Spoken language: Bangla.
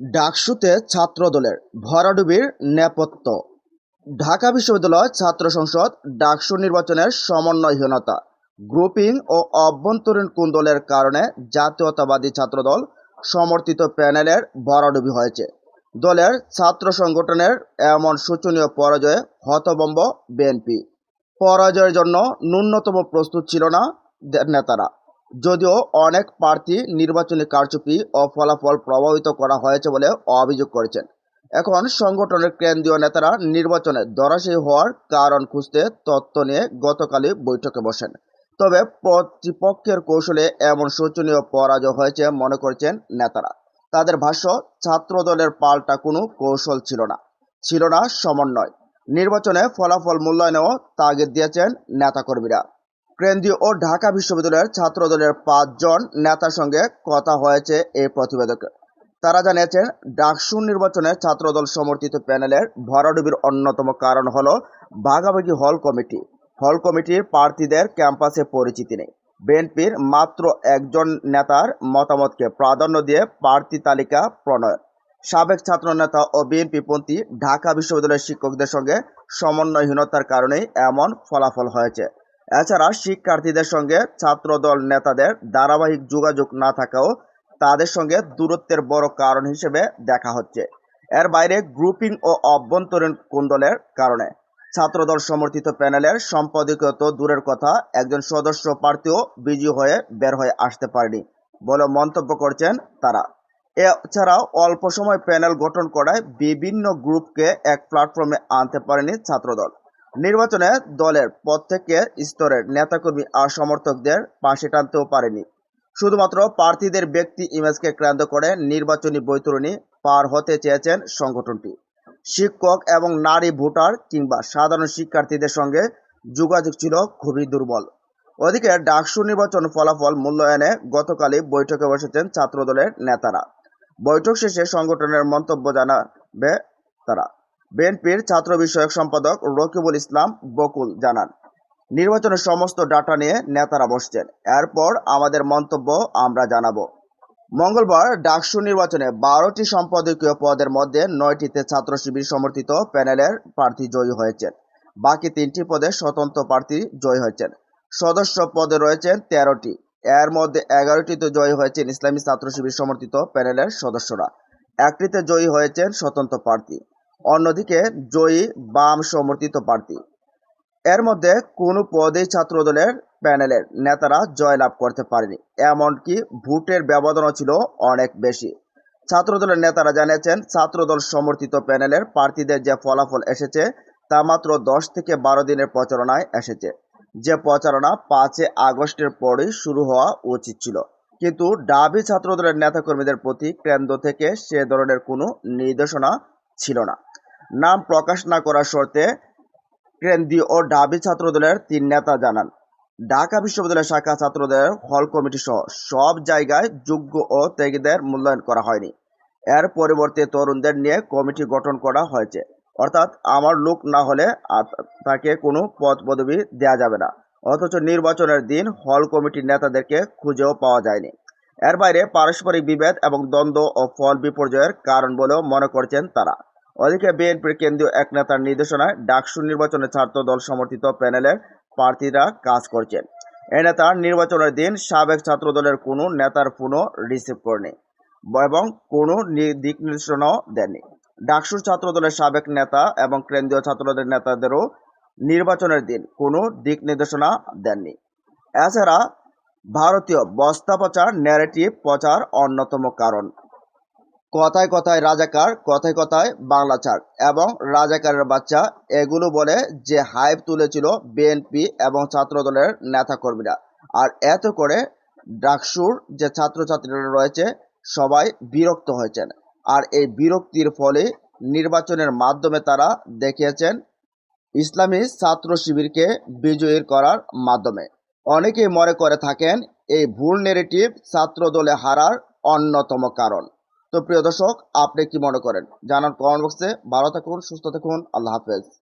ডাকসুতে ছাত্রদলের ভরাডুবির নেপথ্য। ঢাকা বিশ্ববিদ্যালয় ছাত্র সংসদ ডাকসু নির্বাচনের সমন্বয়হীনতা, গ্রুপিং ও অভ্যন্তরীণ কুন্দলের কারণে জাতীয়তাবাদী ছাত্রদল সমর্থিত প্যানেলের ভরাডুবি হয়েছে। দলের ছাত্র সংগঠনের এমন শোচনীয় পরাজয়ে হতবম্ব বিএনপি। পরাজয়ের জন্য ন্যূনতম প্রস্তুত ছিল না নেতারা। যদিও অনেক প্রার্থী নির্বাচনী কারচুপি ও ফলাফল প্রভাবিত করা হয়েছে বলে অভিযোগ করেছেন। এখন সংগঠনের কেন্দ্রীয় নেতারা নির্বাচনে দরাশী হওয়ার কারণ খুঁজতে তত্ত্ব নিয়ে গতকালই বৈঠকে বসেন। তবে প্রতিপক্ষের কৌশলে এমন শোচনীয় পরাজয় হয়েছে মনে করছেন নেতারা। তাদের ভাষ্য ছাত্র দলের পাল্টা কোনো কৌশল ছিল না ছিল না সমন্বয়। নির্বাচনে ফলাফল মূল্যায়নেও তাগিদ দিয়েছেন নেতাকর্মীরা। কেন্দ্রীয় ও ঢাকা বিশ্ববিদ্যালয়ের ছাত্রদলের পাঁচজন নেতার সঙ্গে কথা হয়েছে এই প্রতিবেদকে। তারা জানিয়েছেন, ডাকসু নির্বাচনে ছাত্রদল সমর্থিত প্যানেলের ভরাডুবির অন্যতম কারণ হল ভাগাভাগি হল কমিটি। হল কমিটির প্রার্থীদের ক্যাম্পাসে পরিচিতি নেই। বিএনপির মাত্র একজন নেতার মতামতকে প্রাধান্য দিয়ে প্রার্থী তালিকা প্রণয়ন। সাবেক ছাত্রনেতা ও বিএনপিপন্থী ঢাকা বিশ্ববিদ্যালয়ের শিক্ষকদের সঙ্গে সমন্বয়হীনতার কারণেই এমন ফলাফল হয়েছে। এছাড়া শিক্ষার্থীদের সঙ্গে ছাত্রদল নেতাদের ধারাবাহিক যোগাযোগ না থাকাও তাদের সঙ্গে দূরত্বের বড় কারণ হিসেবে দেখা হচ্ছে। এর বাইরে গ্রুপিং ও অভ্যন্তরীণ কুন্দলের কারণে ছাত্রদল সমর্থিত প্যানেলের সম্পাদকীয় তো দূরের কথা, একজন সদস্য প্রার্থীও বিজয়ী হয়ে বের হয়ে আসতে পারেনি বলে মন্তব্য করছেন তারা। এছাড়াও অল্প সময় প্যানেল গঠন করায় বিভিন্ন গ্রুপকে এক প্ল্যাটফর্মে আনতে পারেনি ছাত্রদল। নির্বাচনে দলের প্রত্যেকের স্তরের নেতাকর্মী আর সমর্থকদের পাশে টানতেও পারেনি। শুধুমাত্র প্রার্থীদের ব্যক্তি ইমেজকে কেন্দ্র করে নির্বাচনী বৈতরণী পার হতে চেয়েছেন সংগঠনটি। শিক্ষক এবং নারী ভোটার কিংবা সাধারণ শিক্ষার্থীদের সঙ্গে যোগাযোগ ছিল খুবই দুর্বল। ওদিকে ডাকসু নির্বাচন ফলাফল মূল্যায়নে গতকালই বৈঠকে বসেছেন ছাত্রদলের নেতারা। বৈঠক শেষে সংগঠনের মন্তব্য জানাবে তারা। বিএনপির ছাত্র বিষয়ক সম্পাদক রকিবুল ইসলাম বকুল জানান, নির্বাচনের সমস্ত ডাটা নিয়ে নেতারা বসছেন। এরপর আমাদের মন্তব্য আমরা জানাব। মঙ্গলবার ডাকসু নির্বাচনে বারোটি সম্পাদকীয় পদের মধ্যে নয়টিতে ছাত্র শিবির সমর্থিত প্যানেলের প্রার্থী জয়ী হয়েছেন। বাকি তিনটি পদে স্বতন্ত্র প্রার্থী জয়ী হয়েছেন। সদস্য পদে রয়েছেন তেরোটি। এর মধ্যে এগারোটিতে জয়ী হয়েছেন ইসলামী ছাত্র শিবির সমর্থিত প্যানেলের সদস্যরা। একটিতে জয়ী হয়েছেন স্বতন্ত্র প্রার্থী। অন্যদিকে জয়ী বাম সমর্থিত প্রার্থী। এর মধ্যে কোনো পদেই ছাত্রদলের প্যানেলের নেতারা জয়লাভ করতে পারেনি, এমনকি ভোটের ব্যবধানও ছিল অনেক বেশি। ছাত্রদলের নেতারা জানিয়েছেন, ছাত্রদল সমর্থিত প্যানেলের প্রার্থীদের যে ফলাফল এসেছে, তা মাত্র দশ থেকে বারো দিনের প্রচারণায় এসেছে। যে প্রচারণা পাঁচে আগস্টের পরই শুরু হওয়া উচিত ছিল। কিন্তু ডাবি ছাত্রদলের নেতাকর্মীদের প্রতি কেন্দ্র থেকে সে ধরনের কোনো নির্দেশনা ছিল না। নাম প্রকাশ না করার শর্তে কেন্দ্রীয় ও ডাবি ছাত্রদলের তিন নেতা জানান। ঢাকা বিশ্ববিদ্যালয় শাখা ছাত্রদের হল কমিটি সহ সব জায়গায় যোগ্য ও ত্যাগীদের মূল্যায়ন করা হয়নি। এর পরিবর্তে তরুণদের নিয়ে কমিটি গঠন করা হয়েছে। অর্থাৎ আমার লোক না হলে তাকে কোনো পদ পদবি দেওয়া যাবে না। অথচ নির্বাচনের দিন হল কমিটির নেতাদেরকে খুঁজেও পাওয়া যায়নি। এর বাইরে পারস্পরিক বিভেদ এবং দ্বন্দ্ব ও ফল বিপর্যয়ের কারণ বলেও মনে করছেন তারা। ওদিকে বিএনপির কেন্দ্রীয় এক নেতার নির্দেশনায় ডাকসু নির্বাচনে ছাত্র দল সমর্থিত প্যানেলের প্রার্থীরা কাজ করছেন। এই নেতা নির্বাচনের দিন সাবেক ছাত্র দলের কোনো নেতার ফোনও রিসিভ করেনি এবং কোনো দিক নির্দেশনাও দেননি। ডাকসুর ছাত্র দলের সাবেক নেতা এবং কেন্দ্রীয় ছাত্রদলের নেতাদেরও নির্বাচনের দিন কোনো দিক নির্দেশনা দেননি। এছাড়া ভারতীয় বস্তা প্রচার ন্যারেটিভ প্রচার অন্যতম কারণ। কথায় কথায় রাজাকার, কথায় কথায় বাংলা ছাড়। এবং রাজাকারের বাচ্চা, এগুলো বলে যে হাইপ তুলেছিল বিএনপি এবং ছাত্রদলের নেতাকর্মীরা। আর এত করে ডাকসুর যে ছাত্রছাত্রীরা রয়েছে, সবাই বিরক্ত হয়েছেন। আর এই বিরক্তির ফলে নির্বাচনের মাধ্যমে তারা দেখিয়েছেন ইসলামী ছাত্র শিবিরকে বিজয়ী করার মাধ্যমে। অনেকেই মনে করে থাকেন, এই ভুল নেগেটিভ ছাত্র দলে হারার অন্যতম কারণ। তো প্রিয় দর্শক, আপনি কি মনে করেন? জানান কমেন্ট বক্সে ভালো থাকুন, সুস্থ থাকুন। আল্লাহ হাফেজ।